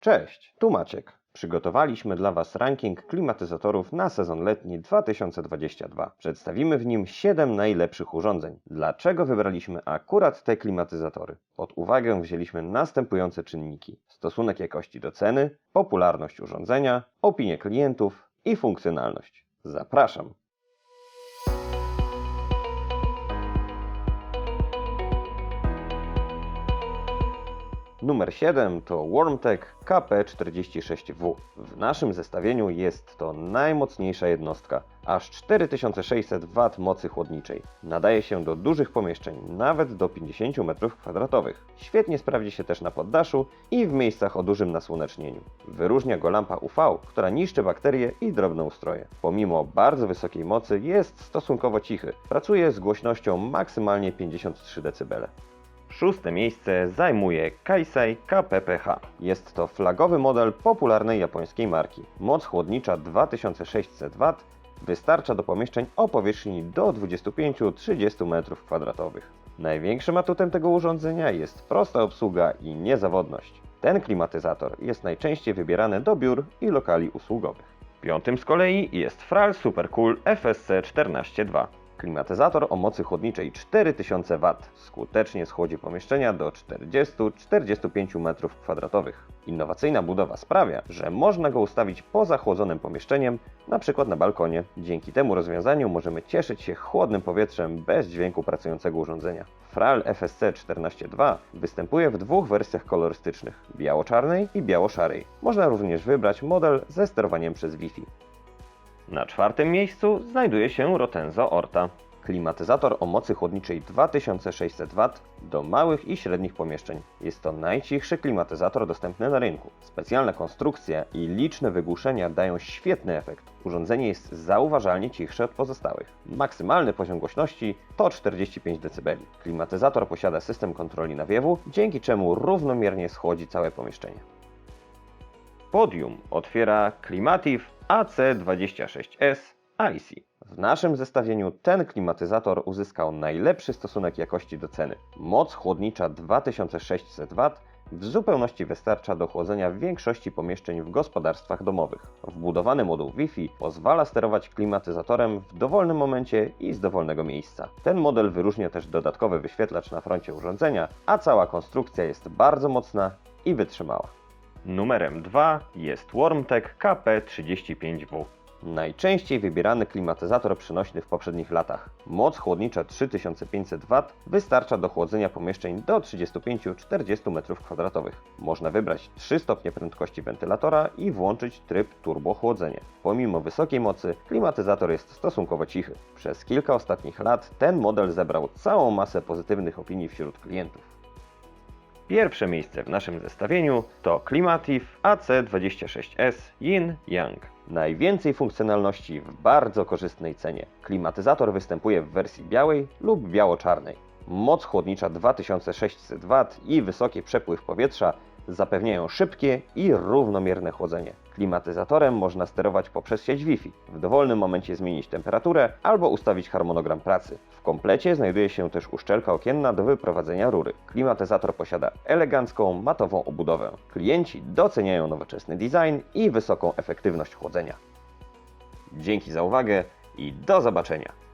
Cześć, tu Maciek. Przygotowaliśmy dla Was ranking klimatyzatorów na sezon letni 2022. Przedstawimy w nim 7 najlepszych urządzeń. Dlaczego wybraliśmy akurat te klimatyzatory? Pod uwagę wzięliśmy następujące czynniki: stosunek jakości do ceny, popularność urządzenia, opinie klientów i funkcjonalność. Zapraszam. Numer 7 to Warmtech KP46W. W naszym zestawieniu jest to najmocniejsza jednostka, aż 4600 W mocy chłodniczej. Nadaje się do dużych pomieszczeń, nawet do 50 m2. Świetnie sprawdzi się też na poddaszu i w miejscach o dużym nasłonecznieniu. Wyróżnia go lampa UV, która niszczy bakterie i drobne ustroje. Pomimo bardzo wysokiej mocy jest stosunkowo cichy. Pracuje z głośnością maksymalnie 53 dB. Szóste miejsce zajmuje Kaisei KPPH. Jest to flagowy model popularnej japońskiej marki. Moc chłodnicza 2600 W wystarcza do pomieszczeń o powierzchni do 25-30 m2. Największym atutem tego urządzenia jest prosta obsługa i niezawodność. Ten klimatyzator jest najczęściej wybierany do biur i lokali usługowych. Piątym z kolei jest Fral Supercool FSC 14.2. Klimatyzator o mocy chłodniczej 4000 W skutecznie schłodzi pomieszczenia do 40-45 m2. Innowacyjna budowa sprawia, że można go ustawić poza chłodzonym pomieszczeniem, np. na balkonie. Dzięki temu rozwiązaniu możemy cieszyć się chłodnym powietrzem bez dźwięku pracującego urządzenia. Fral FSC 14.2 występuje w dwóch wersjach kolorystycznych: biało-czarnej i biało-szarej. Można również wybrać model ze sterowaniem przez Wi-Fi. Na czwartym miejscu znajduje się Rotenzo Orta. Klimatyzator o mocy chłodniczej 2600 W do małych i średnich pomieszczeń. Jest to najcichszy klimatyzator dostępny na rynku. Specjalna konstrukcja i liczne wygłuszenia dają świetny efekt. Urządzenie jest zauważalnie cichsze od pozostałych. Maksymalny poziom głośności to 45 dB. Klimatyzator posiada system kontroli nawiewu, dzięki czemu równomiernie schłodzi całe pomieszczenie. Podium otwiera Climative AC26S IC. W naszym zestawieniu ten klimatyzator uzyskał najlepszy stosunek jakości do ceny. Moc chłodnicza 2600 W w zupełności wystarcza do chłodzenia większości pomieszczeń w gospodarstwach domowych. Wbudowany moduł Wi-Fi pozwala sterować klimatyzatorem w dowolnym momencie i z dowolnego miejsca. Ten model wyróżnia też dodatkowy wyświetlacz na froncie urządzenia, a cała konstrukcja jest bardzo mocna i wytrzymała. Numerem 2 jest Warmtech KP35W. Najczęściej wybierany klimatyzator przenośny w poprzednich latach. Moc chłodnicza 3500 W wystarcza do chłodzenia pomieszczeń do 35-40 m2. Można wybrać 3 stopnie prędkości wentylatora i włączyć tryb turbo chłodzenie. Pomimo wysokiej mocy, klimatyzator jest stosunkowo cichy. Przez kilka ostatnich lat ten model zebrał całą masę pozytywnych opinii wśród klientów. Pierwsze miejsce w naszym zestawieniu to Climative AC26S Yin Yang. Najwięcej funkcjonalności w bardzo korzystnej cenie. Klimatyzator występuje w wersji białej lub biało-czarnej. Moc chłodnicza 2600 W i wysoki przepływ powietrza zapewniają szybkie i równomierne chłodzenie. Klimatyzatorem można sterować poprzez sieć Wi-Fi. W dowolnym momencie zmienić temperaturę albo ustawić harmonogram pracy. W komplecie znajduje się też uszczelka okienna do wyprowadzenia rury. Klimatyzator posiada elegancką, matową obudowę. Klienci doceniają nowoczesny design i wysoką efektywność chłodzenia. Dzięki za uwagę i do zobaczenia!